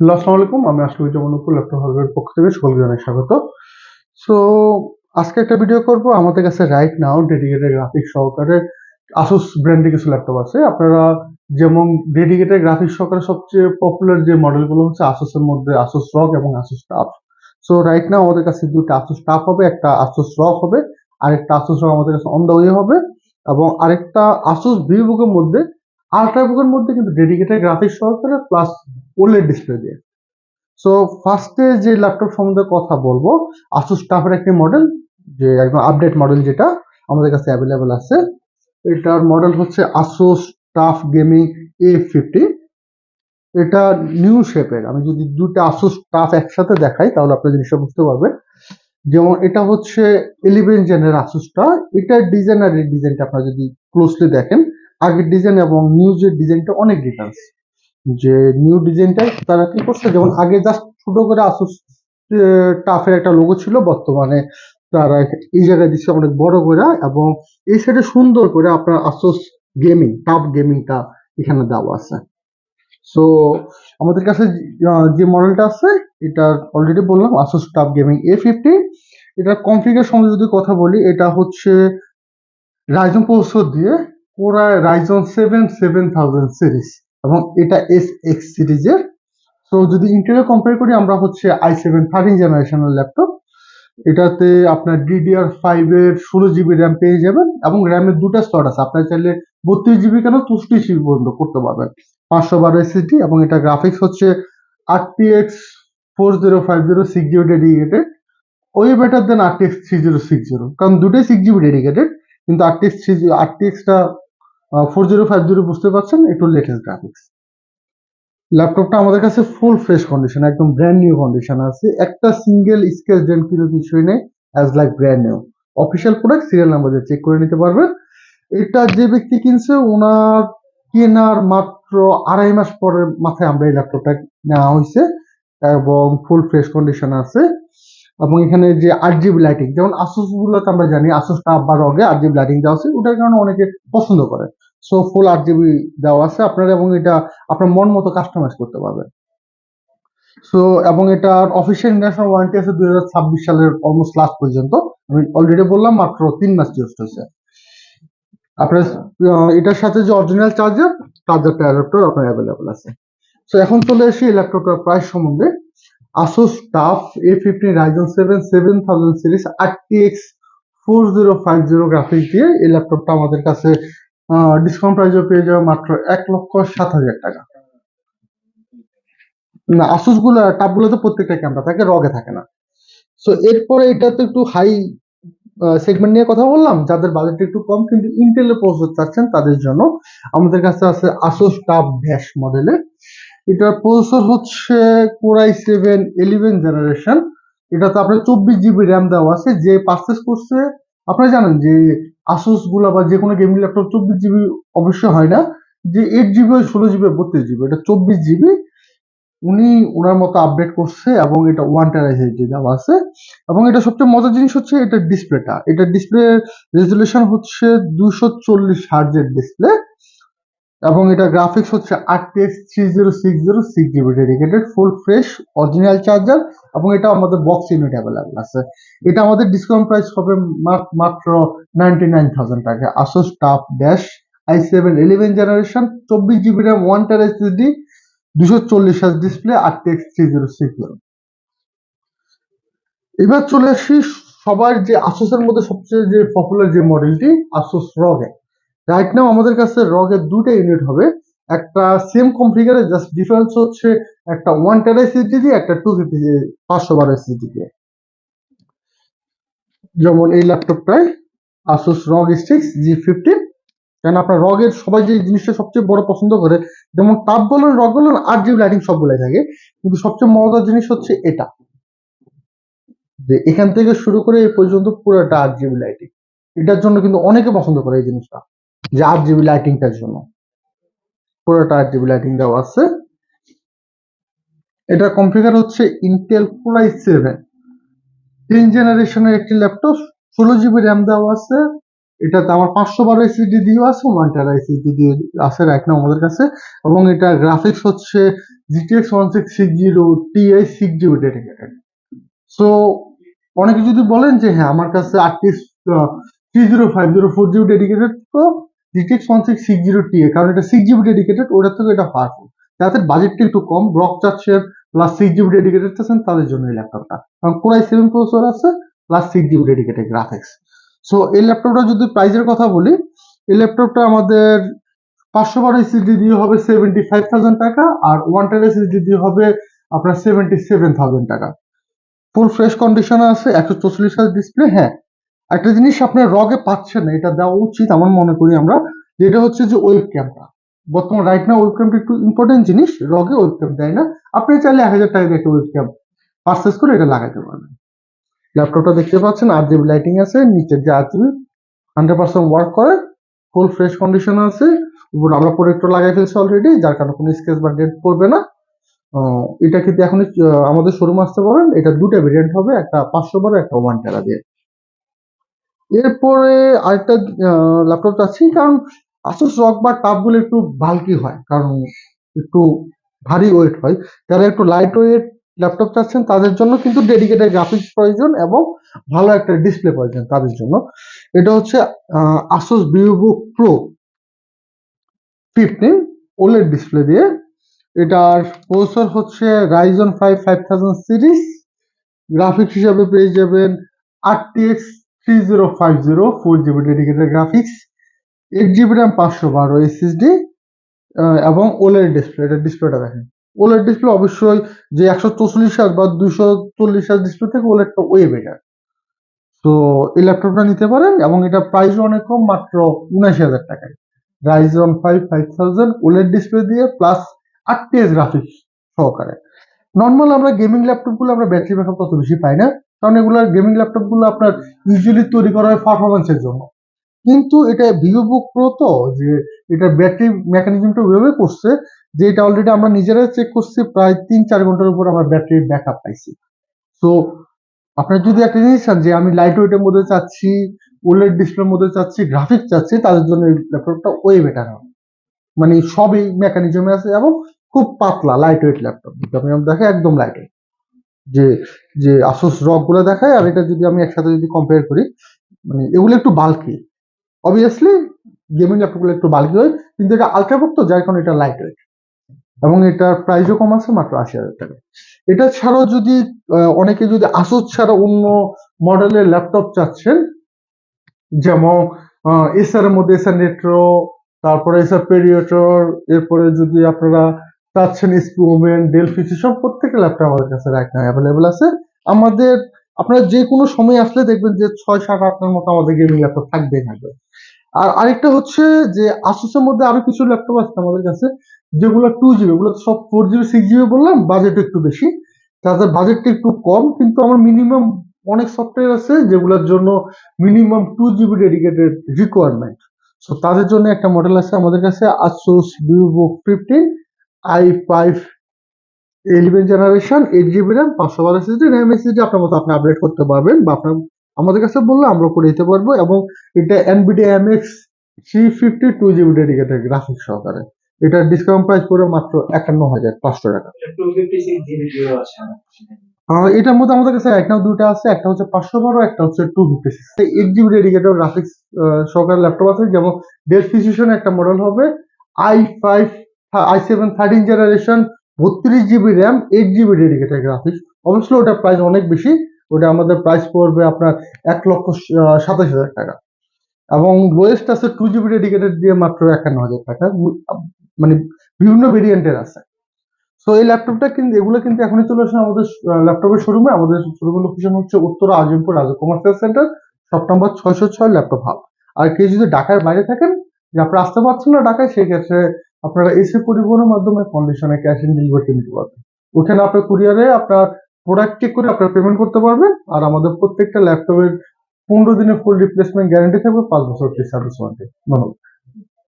আসসালামু আলাইকুম, আমি আসলে যেমন উপর ল্যাপটপ হার্ডওয়্যার পক্ষ থেকে সকলকে জানাই স্বাগত। সো আজকে একটা ভিডিও করব, আমাদের কাছে রাইট নাও ডেডিকেটেড গ্রাফিক সহকারে আসুস ব্র্যান্ডের কিছু ল্যাপটপ আছে। আপনারা যেমন ডেডিকেটেড গ্রাফিক সহকারে সবচেয়ে পপুলার যে মডেলগুলো হচ্ছে আসুসের মধ্যে আসুস রক এবং Asus TUF so right now আমাদের কাছে দুটো আসুস টাফ হবে, একটা আসুস রক হবে, আরেকটা আসুস রক আমাদের কাছে অন দ্য ওয়ে হবে এবং আরেকটা আসুস ভিভুকের মধ্যে আল্ট্রাবুকের মধ্যে কিন্তু ডেডিকেটেড গ্রাফিক্স সহকারে প্লাস ওলেড ডিসপ্লে দিয়ে। সো ফার্স্টে যে ল্যাপটপ সম্বন্ধে কথা বলব আসুস টাফের একটি মডেল যে একদম আপডেট মডেল যেটা আমাদের কাছে অ্যাভেলেবেল আছে। এটার মডেল হচ্ছে Asus TUF gaming A fifty এটা নিউ শেপের আমি যদি দুটা আসুস টাফ একসাথে দেখাই, তাহলে আপনার জিনিসটা বুঝতে পারবেন। যেমন এটা হচ্ছে ইলেভেন জেনের আসুসটা এটার ডিজাইন আর ডিজাইনটা আপনারা যদি ক্লোজলি দেখেন আগের ডিজাইন এবং নিউ যে ডিজাইনটা অনেক ডিফারেন্স যে নিউ ডিজাইনটাই তারা কি করছে, যেমন আগে জাস্ট ছোট করে আসুস টাফের একটা লোগো ছিল, বর্তমানে তারা এই জায়গায় দিচ্ছে অনেক বড় করে এবং এই সাইডে সুন্দর করে আপনার আসুস গেমিং টাফ গেমিংটা এখানে দেওয়া আছে। সো আমাদের কাছে যে মডেলটা আছে, এটা অলরেডি বললাম Asus TUF gaming A fifty এটা কনফিগার সম্বন্ধে যদি কথা বলি, এটা হচ্ছে রাইজন প্রসেসর দিয়ে পুরা Ryzen seven seven thousand series এবং এটা এস এক্স সিরিজের তো যদি ইন্টেরিয়র কম্পেয়ার করি, আমরা হচ্ছে আই সেভেন থার্টিন জেনারেশনের ল্যাপটপ এটাতে আপনার ডিডিআর ফাইভ এর ষোলো জিবি র্যাম পেয়ে যাবেন এবং র্যামের দুটো স্লট আছে। আপনার চাইলে বত্রিশ জিবি কেন চৌত্রিশ জিবি পর্যন্ত করতে পারবেন। পাঁচশো বারো এসএসডি এবং এটা গ্রাফিক্স হচ্ছে RTX four zero five zero six zero dedicated ওই better than RTX three zero six zero কারণ দুটোই সিক্স জিবি ডেডিকেটেড কিন্তু আরটিএক্স থ্রি আরটিএক্সটা ফোর জিরো ফাইভ জিরো বুঝতে পারছেন? একটু লেটেস্ট গ্রাফিক্স ল্যাপটপটা আমাদের কাছে ফুল ফ্রেশ কন্ডিশন একদম ব্র্যান্ড নিউ কন্ডিশন আছে। একটা সিঙ্গেল স্কেচ ডেন্ট কিন্তু কিছুই নেই as like brand new official product serial number দিয়ে চেক করে নিতে পারবেন এটা যে ব্যক্তি কিনছে, ওনার কেনার মাত্র আড়াই মাস পরের মাথায় আমরা এই ল্যাপটপটা নেওয়া হয়েছে, এবং ফুল ফ্রেশ কন্ডিশন আছে। এবং এখানে যে আট জিবি লাইটিং যেমন আসুস গুলোতে আমরা জানি আসুস টাপ বা রগে আট জিবি লাইটিং দেওয়া আছে, ওটার কারণে অনেকে পছন্দ করে। সো ফুল আট জিবি দেওয়া আছে আপনারা এবং এটা আপনার মন মতো কাস্টমাইজ করতে পারবেন। সো এবং এটার অফিসিয়াল ইন্টারন্যাশনাল ওয়ারেন্টি আছে দুই হাজার ছাব্বিশ সালের অলমোস্ট লাস্ট পর্যন্ত। আমি অলরেডি বললাম, মাত্র তিন মাস ইউজ হয়েছে। আপনার এটার সাথে যে অরিজিনাল চার্জার চার্জারটা অ্যাডাপ্টার আপনার অ্যাভেলেবল আছে। সো এখন চলে আসি এই ল্যাপটপটার প্রাইস সম্বন্ধে। Asus TUF A fifteen Ryzen seven seven thousand series RTX four zero five zero graphics দিয়ে এই ল্যাপটপটা আমাদের কাছে ডিসকাউন্ট প্রাইসে পেয়ে যাবে মাত্র এক লক্ষ সাত হাজার টাকা। না আসুসগুলো টাপগুলো তো প্রত্যেকটা ক্যামেরা থাকে রগে থাকে না। সো এরপরে এটা তো একটু হাই সেগমেন্ট নিয়ে কথা বললাম, যাদের বাজেট একটু কম, কিন্তু ইন্টেলের প্রসেসর চাচ্ছেন, তাদের জন্য আমাদের কাছে আছে আসুস টাপ ড্যাশ মডেলের এটার প্রসেসর হচ্ছে কোরাই সেভেন ইলেভেন জেনারেশন এটাতে আপনার চব্বিশ জিবি র্যাম দেওয়া আছে, যে পারচেস করছে, আপনারা জানেন যে আসুসগুলা বা যে কোনো গেমিং ল্যাপটপ চব্বিশ জিবি অবশ্যই হয় না, যে এইট জিবি ষোলো জিবি বত্রিশ জিবি এটা চব্বিশ জিবি উনি ওনার মতো আপডেট করছে এবং এটা ওয়ান টেরা এসএসডি দেওয়া আছে। এবং এটা সবচেয়ে মজার জিনিস হচ্ছে এটা ডিসপ্লেটা এটা ডিসপ্লে রেজলিউশন হচ্ছে দুশো চল্লিশ হার্জের ডিসপ্লে এবং এটা গ্রাফিক্স হচ্ছে RTX three zero six zero six GB dedicated full fresh original charger এবং এটা আমাদের বক্স ইউনিট অ্যাভেলেবল আছে। এটা আমাদের ডিসকাউন্ট প্রাইস হবে মাত্র নাইনটি নাইন থাউজেন্ড টাকা। Asus TUF dash i seven eleven generation চব্বিশ GB RAM one tera SSD দুশো চল্লিশ display RTX three zero six zero এবার চলে আসি সবার যে আসোসের মধ্যে সবচেয়ে যে পপুলার যে মডেলটি আসুস রগে রাইট নাও আমাদের কাছে রগের দুটো ইউনিট হবে। একটা সেম কনফিগারে জাস্ট ডিফারেন্স হচ্ছে একটা ওয়ান টেরা এসএসডি দিয়ে একটা টু ফিফটি পাঁচশো বারো এসএসডি দিয়ে যেমন এই ল্যাপটপটায় Asus ROG Strix G fifteen কেন আপনার রগের সবাই যে জিনিসটা সবচেয়ে বড় পছন্দ করে, যেমন টাপ বলুন রগ বলুন আট জিবি লাইটিং সবগুলাই থাকে, কিন্তু সবচেয়ে মজার জিনিস হচ্ছে এটা। যে এখান থেকে শুরু করে এই পর্যন্ত পুরোটা আট জিবি লাইটিং এটার জন্য কিন্তু অনেকে পছন্দ করে এই জিনিসটা। যে আট জিবি লাইটিংটার জন্য। পুরোটা আট জিবি লাইটিং দেওয়া আছে। এটা কনফিগার হচ্ছে ইন্টেল কোরাই সেভেন তিন জেনারেশনের একটি ল্যাপটপ ষোলো জিবি র্যাম দেওয়া আছে। এটাতে আমার পাঁচশো বারো এসএসডি দিয়েও আছে ওয়ান টেরা এসএসডি দিয়ে আছে রাইট নাও আমাদের কাছে। এবং এটা গ্রাফিক্স হচ্ছে GTX one six six zero Ti six GB dedicated so অনেকে যদি বলেন যে হ্যাঁ আমার কাছে আটত্রিশ three zero five zero four GB dedicated তো GTX one six six zero Ti কারণ এটা সিক্স জিবি ডেডিকেটেড ওটার থেকে এটা পাওয়ারফুল যাদের বাজেটটা একটু কম ব্লক চাচ্ছেন প্লাস সিক্স জিবি ডেডিকেটেড আছেন তাদের জন্য এই ল্যাপটপটা কারণ কোরাই সেভেন প্রসেসর আছে plus six GB dedicated graphics so এই ল্যাপটপটা যদি প্রাইজের কথা বলি, এই ল্যাপটপটা আমাদের পাঁচশো বারো এসএসডি দিয়ে হবে সেভেন্টি ফাইভ থাউজেন্ড টাকা, আর ওয়ান টেন এসএসডি দিয়ে হবে আপনার সেভেন্টি সেভেন থাউজেন্ড টাকা ফুল ফ্রেশ কন্ডিশনে আছে, একশো চল্লিশ হাজার ডিসপ্লে হ্যাঁ। একটা জিনিস আপনার রগে পাচ্ছেন না, এটা দেওয়া উচিত আমার মনে করি আমরা, যেটা হচ্ছে যে ওয়েব ক্যামটা বর্তমান রাইট না ওয়েব ক্যামটা একটু ইম্পর্টেন্ট জিনিস, রগে ওয়েব ক্যাম দেয় না। আপনি চাইলে এক হাজার টাকা একটা ওয়েব ক্যাম পারচেস করে এটা লাগাতে পারবেন। ল্যাপটপটা দেখতে পাচ্ছেন আট জিবি লাইটিং আছে নিচের যে জিবি হান্ড্রেড পার্সেন্ট ওয়ার্ক করে ফুল ফ্রেশ কন্ডিশন আছে, উপর আমরা প্রোডাক্টও লাগাই ফেলছি অলরেডি যার কারণে কোনো স্কেচ বা ডেট পড়বে না। এটা কিন্তু এখন আমাদের শোরুম আসতে পারেন এটা দুটো ভেরিয়েন্ট হবে, একটা পাঁচশো বারো, একটা ওয়ান টেরা দিয়ে। এরপরে আরেকটা ল্যাপটপ চাচ্ছি কারণ আসুস রক বা টাফগুলো একটু বাল্কি হয়, কারণ একটু ভারী ওয়েট হয়। যারা একটু লাইট ওয়েট ল্যাপটপ চাচ্ছেন, তাদের জন্য কিন্তু ডেডিকেটেড গ্রাফিক্স প্রয়োজন এবং ভালো একটা ডিসপ্লে প্রয়োজন তাদের জন্য। এটা হচ্ছে Asus VivoBook pro fifteen OLED display দিয়ে। এটার প্রসেসর হচ্ছে Ryzen five five thousand series graphics হিসাবে পেয়ে যাবেন RTX three zero five zero four GB dedicated graphics eight GB RAM পাঁচশো বারো এসএসডি এবং ওলেড ডিসপ্লে এটা ডিসপ্লেটা দেখেন। ডিসপ্লে অবশ্যই যে একশো বা চল্লিশ ডিসপ্লে থেকে ওয়ে বেটার এই ল্যাপটপটা নিতে পারেন এবং এটা প্রাইস অনেক কম, মাত্র উনাশি হাজার টাকায়। Ryzen five five thousand OLED display দিয়ে প্লাস আটটিএস গ্রাফিক্স সহকারে। নর্মাল আমরা গেমিং ল্যাপটপগুলো আমরা ব্যাটারি ব্যাকআপ তত বেশি পাই না। কারণ এগুলো গেমিং ল্যাপটপগুলো আপনার ইউজুয়ালি তৈরি করা হয় পারফরমেন্সের জন্য। কিন্তু এটা ভিভো বুক প্রো তো, যে এটা ব্যাটারি মেকানিজমটা ওইভাবে করছে যে এটা অলরেডি আমরা নিজেরাই চেক করছি, প্রায় তিন চার ঘণ্টার উপর আমরা ব্যাটারির ব্যাকআপ পাইছি। তো আপনার যদি একটা জিনিস চান যে আমি লাইট ওয়েটের মধ্যে চাচ্ছি ওলেড ডিসপ্লের মধ্যে চাচ্ছি গ্রাফিক্স চাচ্ছি, তাদের জন্য এই ল্যাপটপটা ওয়ে বেটার হবে। মানে সবই মেকানিজমে আছে এবং খুব পাতলা লাইট ওয়েট ল্যাপটপ আমি দেখে একদম লাইট ওয়েট যে যে আসুস রকগুলো দেখায় আর এটা যদি আমি একসাথে যদি কম্পেয়ার করি মানে এগুলো একটু বাল্কি অবভিয়াসলি গেমিং ল্যাপটপগুলো একটু বাল্কি হয়, কিন্তু এটা আলট্রাবুক তো, যার কারণে এটা লাইট ওয়েট এবং এটার প্রাইসও কম আছে, মাত্র আশি হাজার টাকা। এটা ছাড়াও যদি অনেকে যদি আসুস ছাড়া অন্য মডেলের ল্যাপটপ চাচ্ছেন, যেমন এসআর এর মধ্যে এসআর নেট্রো তারপরে এসআর পেরিয়েটর এরপরে যদি আপনারা চাচ্ছেন স্পুমেন ডেল ফিসি সব প্রত্যেকটা ল্যাপটপ আমাদের কাছে রাইট নাও অ্যাভেলেবল আছে। আমাদের, আপনারা যে কোনো সময় আসলে দেখবেন যে ছয় সাত আটটার মতো আমাদের গেমিং ল্যাপটপ থাকবেই থাকবে। আর আরেকটা হচ্ছে যে আসুসের মধ্যে আরও কিছু ল্যাপটপ আছে আমাদের কাছে, যেগুলো টু জিবি ওগুলো সব ফোর জিবি সিক্স জিবি বললাম বাজেট একটু বেশি। তাদের বাজেটটা একটু কম, কিন্তু আমার মিনিমাম অনেক সফটওয়্যার আছে যেগুলোর জন্য minimum two GB dedicated requirement so তাদের জন্য একটা মডেল আছে আমাদের কাছে Asus Vivo fifteen i five eleven generation eight GB RAM পাঁচশো বারো এসএসডি র্যাম এসএসডি আপনার মতো আপনি আপডেট করতে পারবেন বা আপনার আমাদের কাছে বললে আমরা করে দিতে পারব এবং এটা Nvidia MX three fifty two GB dedicated graphics সহকারে। এটা ডিসকাউন্ট প্রাইস করে মাত্র একান্ন হাজার পাঁচশো টাকা। এটার মধ্যে আমাদের কাছে একটা দুটো আছে একটা হচ্ছে পাঁচশো বারো একটা হচ্ছে two fifty six eight GB dedicated graphics সহকারে ল্যাপটপ আছে যেমন ডেল ফিজিশন একটা মডেল হবে i five i seven thirteen generation বত্রিশ GB RAM eight GB dedicated graphics অবশ্যই ওটার প্রাইস অনেক বেশি। ওটা আমাদের প্রাইস পড়বে আপনার এক লক্ষ সাতাশ হাজার টাকা। এবং লোয়েস্ট আছে টু জিবি ডেডিকেটেড দিয়ে মাত্র একান্ন হাজার টাকা। মানে বিভিন্ন ভেরিয়েন্টের আছে। সো এই ল্যাপটপটা কিন্তু এগুলো কিন্তু এখনই চলে আসে আমাদের ল্যাপটপের শোরুমে আমাদের শোরুমের লোকেশন হচ্ছে উত্তর আজিমপুর রাজা কমার্সিয়াল সেন্টার শপ নাম্বার ছয়শো ছয় ল্যাপটপ হাব আর কেউ যদি ঢাকার বাইরে থাকেন, যে আপনারা আসতে পারছেন না ঢাকায়, সেই ক্ষেত্রে আপনারা এসে পরিবহনের মাধ্যমে কন্ডিশনে ক্যাশ ইন ডেলিভারি নিতে পারবেন। ওখানে আপনার কুরিয়ারে আপনার প্রোডাক্ট চেক করে আপনার পেমেন্ট করতে পারবেন, আর আমাদের প্রত্যেকটা ল্যাপটপের পনেরো দিনের ফুল রিপ্লেসমেন্ট গ্যারান্টি থাকবে পাঁচ বছর সার্ভিস ওয়ারেন্টি ধন্যবাদ।